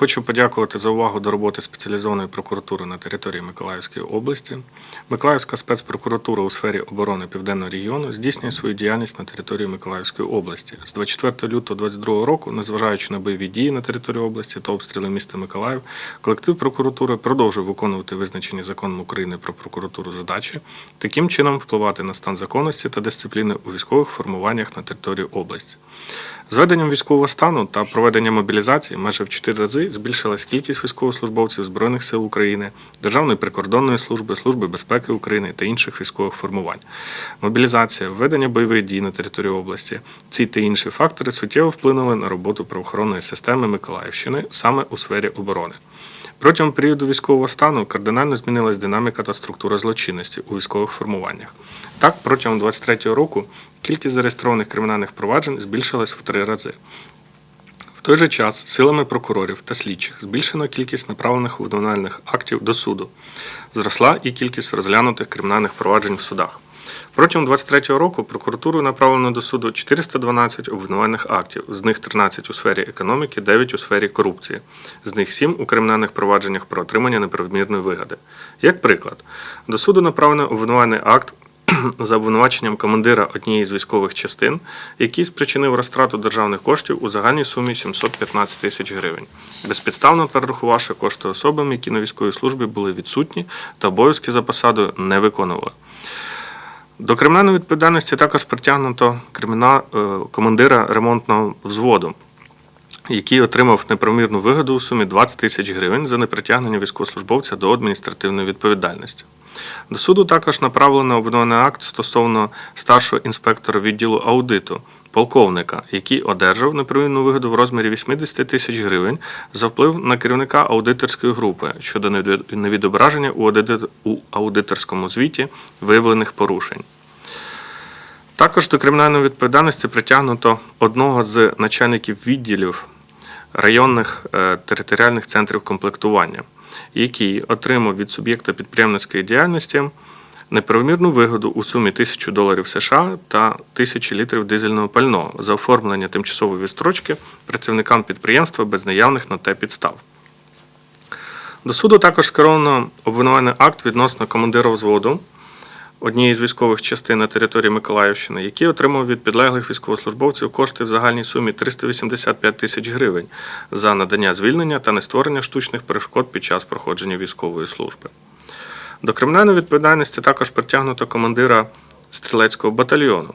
Хочу подякувати за увагу до роботи спеціалізованої прокуратури на території Миколаївської області. Миколаївська спецпрокуратура у сфері оборони Південного регіону здійснює свою діяльність на території Миколаївської області. З 24 лютого 2022 року, незважаючи на бойові дії на території області та обстріли міста Миколаїв, колектив прокуратури продовжує виконувати визначені законом України про прокуратуру задачі, таким чином впливати на стан законності та дисципліни у військових формуваннях на території області. З введенням військового стану та проведенням мобілізації майже в 4 рази збільшилась кількість військовослужбовців Збройних сил України, Державної прикордонної служби, Служби безпеки України та інших військових формувань. Мобілізація, введення бойових дій на території області, ці та інші фактори суттєво вплинули на роботу правоохоронної системи Миколаївщини саме у сфері оборони. Протягом періоду військового стану кардинально змінилась динаміка та структура злочинності у військових формуваннях. Так, протягом 2023 року кількість зареєстрованих кримінальних проваджень збільшилась в три рази. В той же час силами прокурорів та слідчих збільшено кількість направлених обвинувальних актів до суду. Зросла і кількість розглянутих кримінальних проваджень в судах. Протягом 2023 року прокуратурою направлено до суду 412 обвинувальних актів, з них 13 у сфері економіки, 9 у сфері корупції, з них 7 у кримінальних провадженнях про отримання неправомірної вигоди. Як приклад, до суду направлено обвинувальний акт за обвинуваченням командира однієї з військових частин, який спричинив розтрату державних коштів у загальній сумі 715 тисяч гривень, безпідставно перерахувавши кошти особам, які на військовій службі були відсутні та обов'язки за посадою не виконували. До кримінальної відповідальності також притягнуто криміна... е, командира ремонтного взводу, який отримав неправомірну вигоду у сумі 20 тисяч гривень за непритягнення військовослужбовця до адміністративної відповідальності. До суду також направлено обвинувальний акт стосовно старшого інспектора відділу аудиту, полковника, який одержав неправомірну вигоду в розмірі 80 тисяч гривень за вплив на керівника аудиторської групи щодо невідображення у аудиторському звіті виявлених порушень. Також до кримінальної відповідальності притягнуто одного з начальників відділів районних е, територіальних центрів комплектування, який отримав від суб'єкта підприємницької діяльності неправомірну вигоду у сумі 1000 доларів США та 1000 літрів дизельного пального за оформлення тимчасової відстрочки працівникам підприємства без наявних на те підстав. До суду також скеровано обвинувальний акт відносно командира взводу однієї з військових частин на території Миколаївщини, який отримав від підлеглих військовослужбовців кошти в загальній сумі 385 тисяч гривень за надання звільнення та нестворення штучних перешкод під час проходження військової служби. До кримінальної відповідальності також притягнуто командира стрілецького батальйону,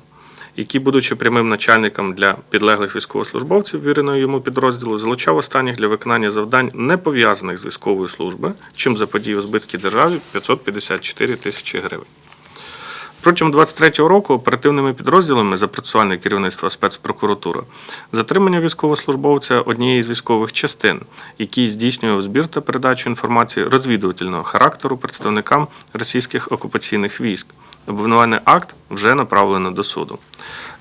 який, будучи прямим начальником для підлеглих військовослужбовців, віреного йому підрозділу, залучав останніх для виконання завдань, не пов'язаних з військовою службою, чим заподіяв збитки державі 554 тисячі гривень. Протягом 23-го року оперативними підрозділами за процесуальне керівництво спецпрокуратури затримання військовослужбовця однієї з військових частин, який здійснював збір та передачу інформації розвідувального характеру представникам російських окупаційних військ. Обвинувальний акт вже направлено до суду.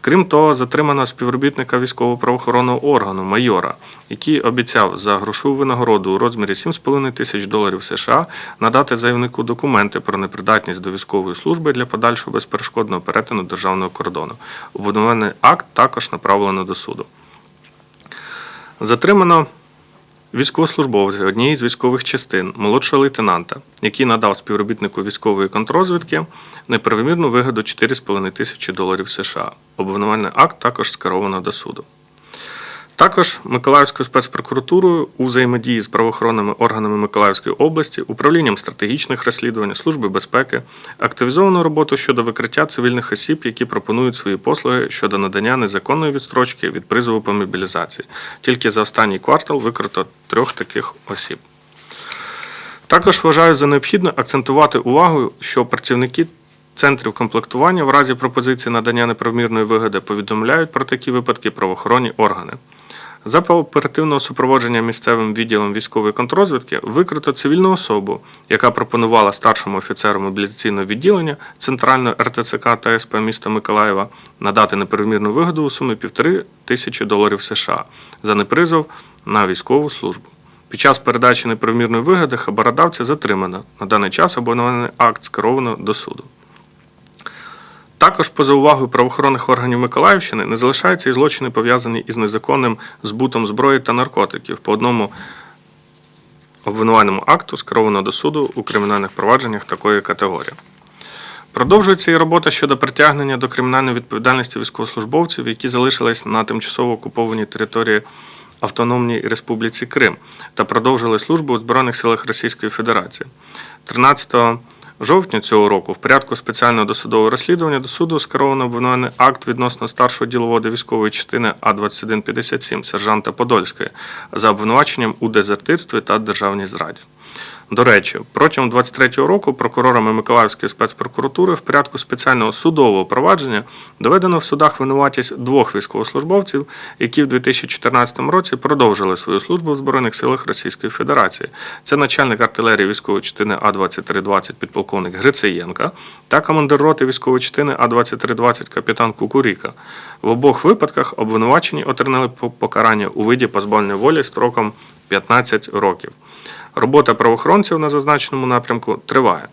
Крім того, затримано співробітника військово-правоохоронного органу майора, який обіцяв за грошову винагороду у розмірі 7,5 тисяч доларів США надати заявнику документи про непридатність до військової служби для подальшого безперешкодного перетину державного кордону. Обвинувальний акт також направлено до суду. Затримано військовослужбовця однієї з військових частин, молодшого лейтенанта, який надав співробітнику військової контрозвідки неправомірну вигоду 4,5 тисячі доларів США. Обвинувальний акт також скеровано до суду. Також Миколаївською спецпрокуратурою у взаємодії з правоохоронними органами Миколаївської області, управлінням стратегічних розслідувань, Служби безпеки активізовано роботу щодо викриття цивільних осіб, які пропонують свої послуги щодо надання незаконної відстрочки від призову по мобілізації. Тільки за останній квартал викрито трьох таких осіб. Також вважаю за необхідне акцентувати увагу, що працівники центрів комплектування в разі пропозиції надання неправомірної вигоди повідомляють про такі випадки правоохоронні органи. За оперативного супроводження місцевим відділом військової контрозвідки викрито цивільну особу, яка пропонувала старшому офіцеру мобілізаційного відділення Центральної РТЦК та СП міста Миколаєва надати неправомірну вигоду у сумі півтори тисячі доларів США за непризов на військову службу. Під час передачі неправомірної вигоди хабародавця затримано. На даний час обвинувальний акт скеровано до суду. Також, поза увагою правоохоронних органів Миколаївщини, не залишаються і злочини, пов'язані із незаконним збутом зброї та наркотиків по одному обвинувальному акту скеровано до суду у кримінальних провадженнях такої категорії. Продовжується і робота щодо притягнення до кримінальної відповідальності військовослужбовців, які залишились на тимчасово окупованій території Автономній Республіці Крим та продовжили службу у Збройних силах Російської Федерації. 13 жовтня цього року в порядку спеціального досудового розслідування до суду скеровано обвинувальний акт відносно старшого діловода військової частини А2157 сержанта Подольської за обвинуваченням у дезертирстві та державній зраді. До речі, протягом 23-го року прокурорами Миколаївської спецпрокуратури в порядку спеціального судового провадження доведено в судах винуватість двох військовослужбовців, які в 2014 році продовжили свою службу в Збройних силах Російської Федерації. Це начальник артилерії військової частини А2320 підполковник Грицеєнка та командир роти військової частини А2320 капітан Кукуріка. В обох випадках обвинувачені отримали по- покарання у виді позбавлення волі строком 15 років. Робота правоохоронців на зазначеному напрямку триває.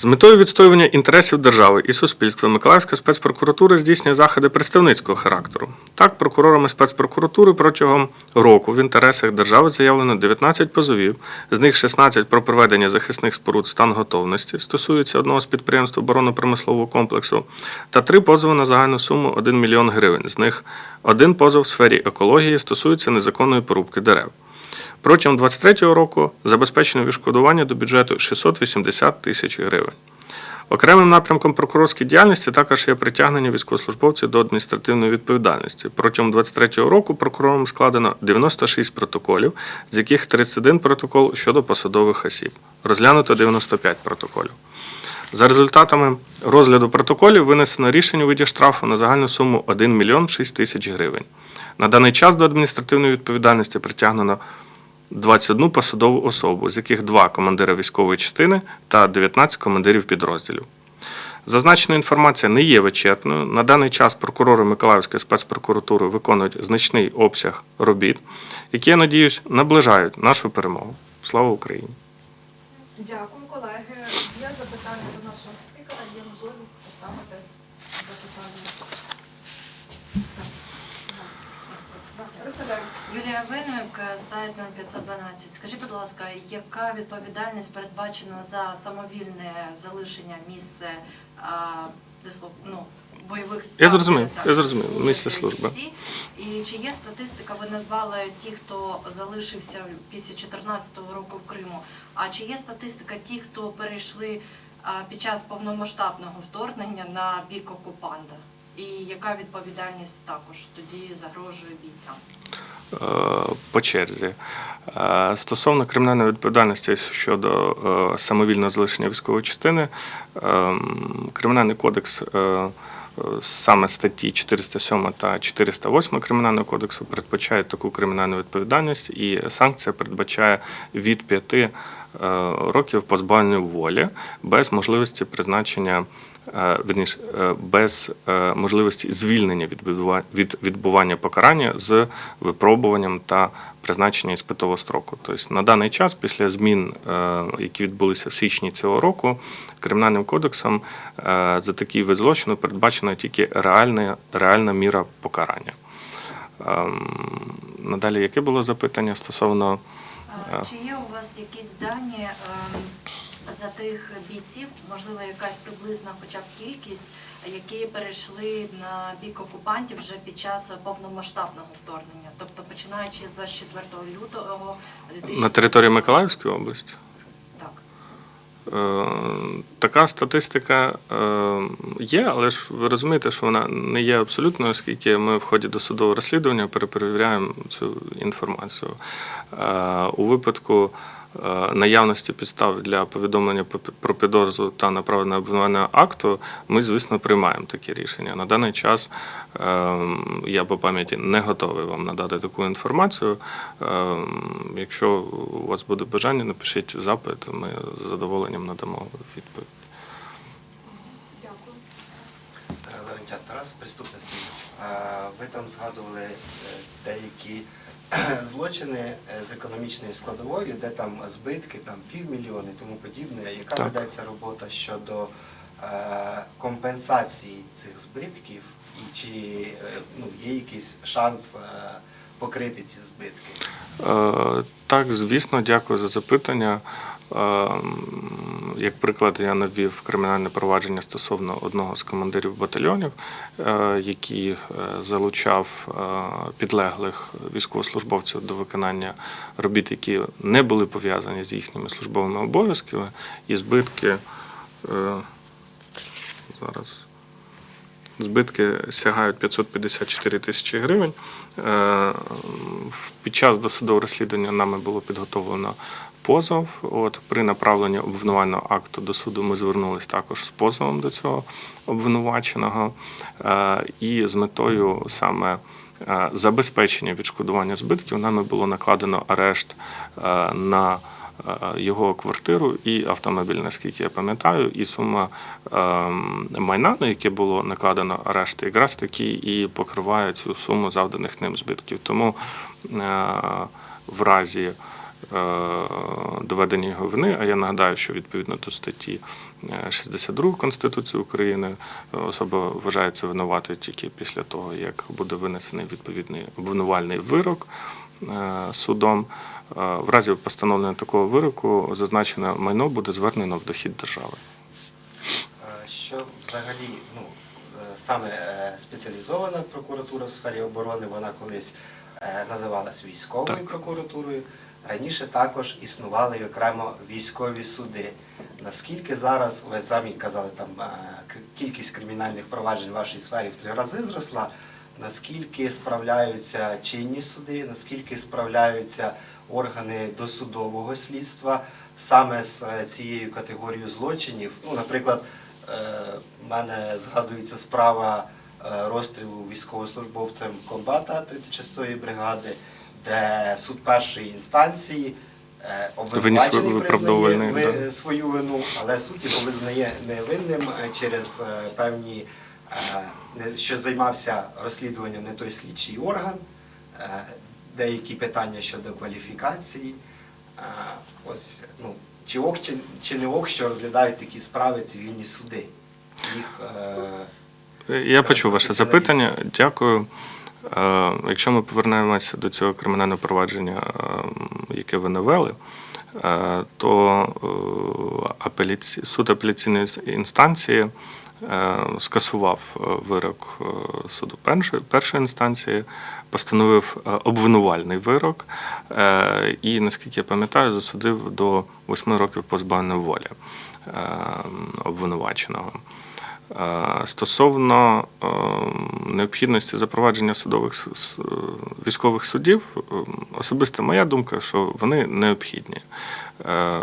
З метою відстоювання інтересів держави і суспільства Миколаївська спецпрокуратура здійснює заходи представницького характеру. Так, прокурорами спецпрокуратури протягом року в інтересах держави заявлено 19 позовів, з них 16 про проведення захисних споруд стан готовності стосується одного з підприємств оборонно-промислового комплексу, та три позови на загальну суму 1 мільйон гривень. З них один позов в сфері екології стосується незаконної порубки дерев. Протягом 2023 року забезпечено відшкодування до бюджету 680 тисяч гривень. Окремим напрямком прокурорської діяльності також є притягнення військовослужбовців до адміністративної відповідальності. Протягом 2023 року прокурором складено 96 протоколів, з яких 31 протокол щодо посадових осіб. Розглянуто 95 протоколів. За результатами розгляду протоколів винесено рішення виді штрафу на загальну суму 1 мільйон 6 тисяч гривень. На даний час до адміністративної відповідальності притягнено 21 посадову особу, з яких два командири військової частини та 19 командирів підрозділів. Зазначена інформація не є вичерпною. На даний час прокурори Миколаївської спецпрокуратури виконують значний обсяг робіт, які, я надіюсь, наближають нашу перемогу. Слава Україні! Дякую, колеги. Є запитання до нашого спікера, є можливість поставити запитання. Так, Юлія Винник, сайт 0512. Скажіть, будь ласка, яка відповідальність передбачена за самовільне залишення місця ну, бойових Я зрозумів, так, я зрозумів, місце служби. І чи є статистика, ви назвали ті, хто залишився після 2014 року в Криму, а чи є статистика ті, хто перейшли під час повномасштабного вторгнення на бік окупанта? І яка відповідальність також тоді загрожує бійцям? Е, по черзі. Е, Стосовно кримінальної відповідальності щодо е, самовільного залишення військової частини, е, Кримінальний кодекс. Саме статті 407 та 408 Кримінального кодексу передбачають таку кримінальну відповідальність, і санкція передбачає від 5 е, років позбавлення волі без можливості призначення е, вірніше, е, без е, можливості звільнення від відбування покарання з випробуванням та призначення іспитового строку. Тобто на даний час, після змін, які відбулися в січні цього року, кримінальним кодексом за такий вид злочину передбачена тільки реальна, реальна міра покарання. Ем, Надалі, яке було запитання стосовно. Чи є у вас якісь дані ем, за тих бійців, можливо, якась приблизна хоча б кількість, які перейшли на бік окупантів вже під час повномасштабного вторгнення, тобто починаючи з 24 лютого 2000... на території Миколаївської області? Так. Е, Така статистика е, є, але ж ви розумієте, що вона не є абсолютною, оскільки ми в ході досудового розслідування перепровіряємо цю інформацію. Е, У випадку наявності підстав для повідомлення про підозру та направлення обвинувального акту, ми, звісно, приймаємо такі рішення. На даний час е, я по пам'яті не готовий вам надати таку інформацію. Е, Якщо у вас буде бажання, напишіть запит, ми з задоволенням надамо відповідь. Дякую. Тарас, преступне стрільба. Ви там згадували е, деякі злочини е, з економічною складовою, де там збитки, там півмільйони і тому подібне. Яка Так. ведеться робота щодо е, компенсації цих збитків, і чи ну, є якийсь шанс покрити ці збитки? Так, звісно, дякую за запитання. Як приклад, я навів кримінальне провадження стосовно одного з командирів батальйонів, е, який е, залучав е, підлеглих військовослужбовців до виконання робіт, які не були пов'язані з їхніми службовими обов'язками, і збитки зараз. Збитки сягають 554 тисячі гривень. Під час досудового розслідування нами було підготовлено позов. От при направленні обвинувального акту до суду ми звернулись також з позовом до цього обвинуваченого Е, і з метою саме е, забезпечення відшкодування збитків нами було накладено арешт е, на його квартиру і автомобіль, наскільки я пам'ятаю, і сума ем, майна, на яке було накладено арешт, якраз таки і покриває цю суму завданих ним збитків. Тому в разі е, доведення його вини, а я нагадаю, що відповідно до статті е, 62 Конституції України е, особа вважається винуватою тільки після того, як буде винесений відповідний обвинувальний вирок е, судом. Е, В разі постановлення такого вироку зазначене майно буде звернено в дохід держави. Е, Що взагалі, ну, е, саме е, спеціалізована прокуратура в сфері оборони, вона колись е, називалась військовою Так. прокуратурою. Раніше також існували окремо військові суди. Наскільки зараз, ви самі казали, там е, кількість кримінальних проваджень в вашій сфері в три рази зросла. Наскільки справляються чинні суди, наскільки справляються органи досудового слідства саме з е, цією категорією злочинів? Ну, наприклад, е, в мене згадується справа е, розстрілу військовослужбовцем комбата 36-ї бригади, де суд першої інстанції е, обвинувачений виправдовувальний, свою вину, але суд його визнає невинним е, через е, певні, що займався розслідуванням не той слідчий орган, деякі питання щодо кваліфікації. Ось, ну, чи ок, чи, не ок, що розглядають такі справи цивільні суди. Їх, Я почув ваше запитання. Дякую. Е, Якщо ми повернемося до цього кримінального провадження, е, яке ви навели, е, то суд апеляційної інстанції скасував вирок суду першої, інстанції, постановив обвинувальний вирок і, наскільки я пам'ятаю, засудив до 8 років позбавлення волі обвинуваченого. Стосовно е, необхідності запровадження судових військових судів, особиста моя думка, що вони необхідні. Е,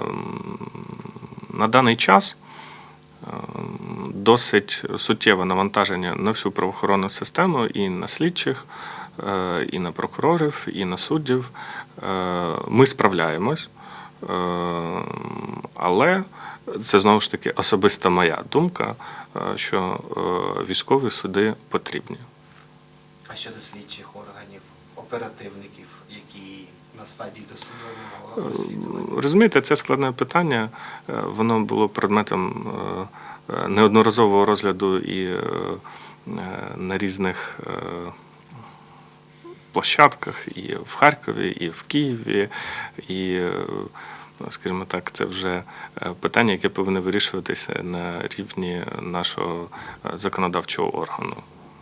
На даний час е, досить суттєве навантаження на всю правоохоронну систему і на слідчих, і на прокурорів, і на суддів. Ми справляємось. Але це знову ж таки особиста моя думка, е, що е, військові суди потрібні. а щодо слідчих органів, оперативників, які на стадії досудового розслідування. Розумієте, це складне питання. Е, Воно було предметом е, е, неодноразового розгляду і е, е, на різних е, площадках, і в Харкові, і в Києві. І, е, скажімо так, це вже е, питання, яке повинно вирішуватися на рівні нашого е, законодавчого органу.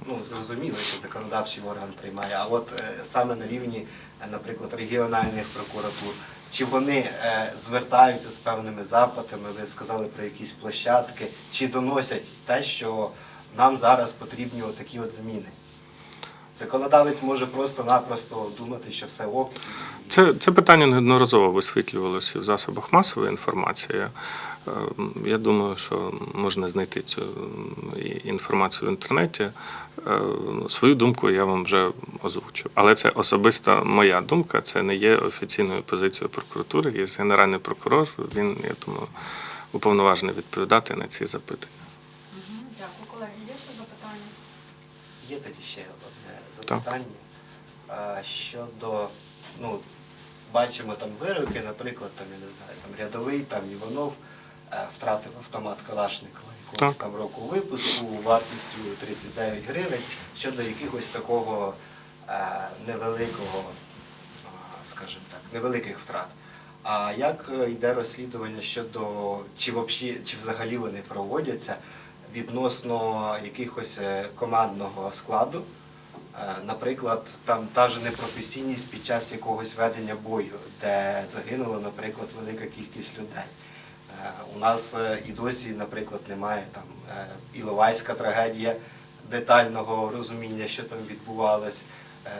Ну, зрозуміло, що законодавчий орган приймає, а от е, саме на рівні, наприклад, регіональних прокуратур, чи вони звертаються з певними запитами, ви сказали про якісь площадки, чи доносять те, що нам зараз потрібні такі от зміни? Законодавець може просто-напросто думати, що все ок. Це, це питання неодноразово висвітлювалося в засобах масової інформації. Е, Я думаю, що можна знайти цю інформацію в інтернеті. Е, Свою думку я вам вже озвучив. Але це особиста моя думка, це не є офіційною позицією прокуратури. Є генеральний прокурор, він, я думаю, уповноважений відповідати на ці запитання. Дякую, колеги. Є ще запитання? Є тоді ще А, Щодо, ну, бачимо там вироки, наприклад, там, я не знаю, там рядовий, там Іванов е, втратив автомат Калашникова якогось там року випуску вартістю 39 гривень щодо якихось такого е, невеликого скажімо так, невеликих втрат. А як е, йде розслідування щодо чи взагалі, чи взагалі вони проводяться відносно якихось командного складу? Е, Наприклад, там та ж непрофесійність під час якогось ведення бою, де загинула, наприклад, велика кількість людей. Е, У нас е, і досі, наприклад, немає там Іловайська трагедія детального розуміння, що там відбувалось.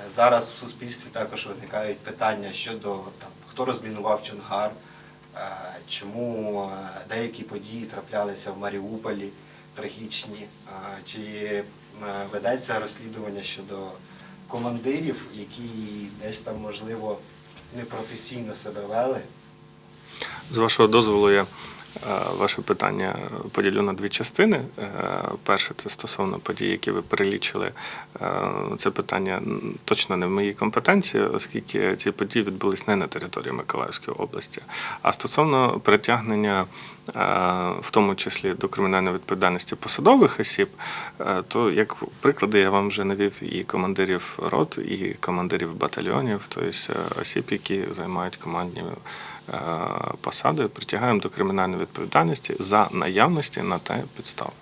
Зараз в суспільстві також виникають питання щодо там, хто розмінував Чонгар, чому деякі події траплялися в Маріуполі трагічні, чи ведеться розслідування щодо командирів, які десь там, можливо, непрофесійно себе вели. З вашого дозволу, я е, ваше питання поділю на дві частини. Е, Перше це стосовно подій, які ви перелічили. Е, Це питання точно не в моїй компетенції, оскільки ці події відбулись не на території Миколаївської області. А стосовно притягнення, е, в тому числі до кримінальної відповідальності посадових осіб, е, то як приклади я вам вже навів і командирів рот, і командирів батальйонів, тобто е, осіб, які займають командні е, посади, притягаємо до кримінальної відповідальності за наявності на те підстав.